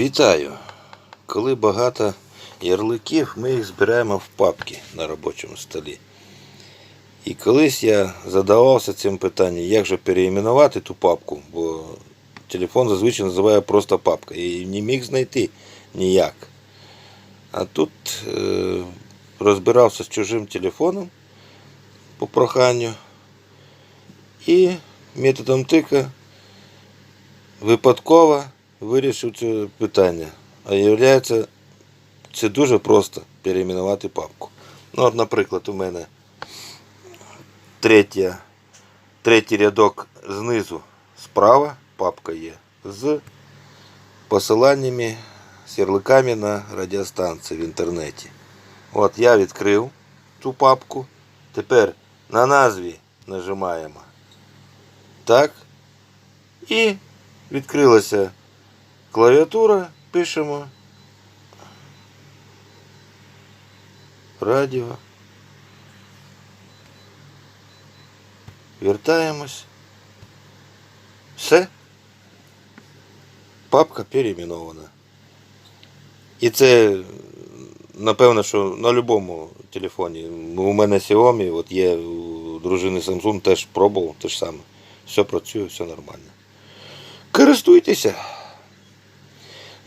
Вітаю! Коли багато ярликів, ми їх збираємо в папки на робочому столі. І колись я задавався цим питанням, як же переіменувати ту папку, бо телефон зазвичай називає просто папка і не міг знайти ніяк. А тут е, розбирався з чужим телефоном по проханню і методом тика випадково вирішив це питання. А виявляється, це дуже просто перейменувати папку. Ну, от, наприклад, у мене третя, третій рядок знизу справа папка є з посиланнями, з ярликами на радіостанції в інтернеті. От я відкрив цю папку. Тепер на назві нажимаємо. Так. І відкрилася клавіатура, пишемо радіо. Вертаємось. Все. Папка переименована. І це, напевно, що на будь-якому телефоні. У мене Xiaomi, от є у дружини Samsung, теж пробував те ж саме. Все працює, все нормально. Користуйтеся.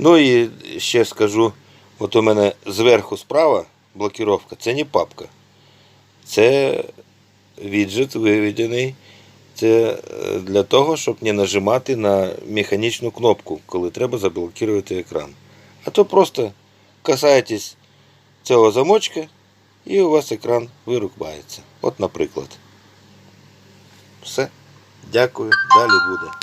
Ну і ще скажу, от у мене зверху справа блокіровка, це не папка. Це віджит виведений. Це е, для того, щоб не нажимати на механічну кнопку, коли треба заблокувати екран. А то просто касаєтесь цього замочка і у вас екран вирубається. От, наприклад. Все. Дякую. Далі буде.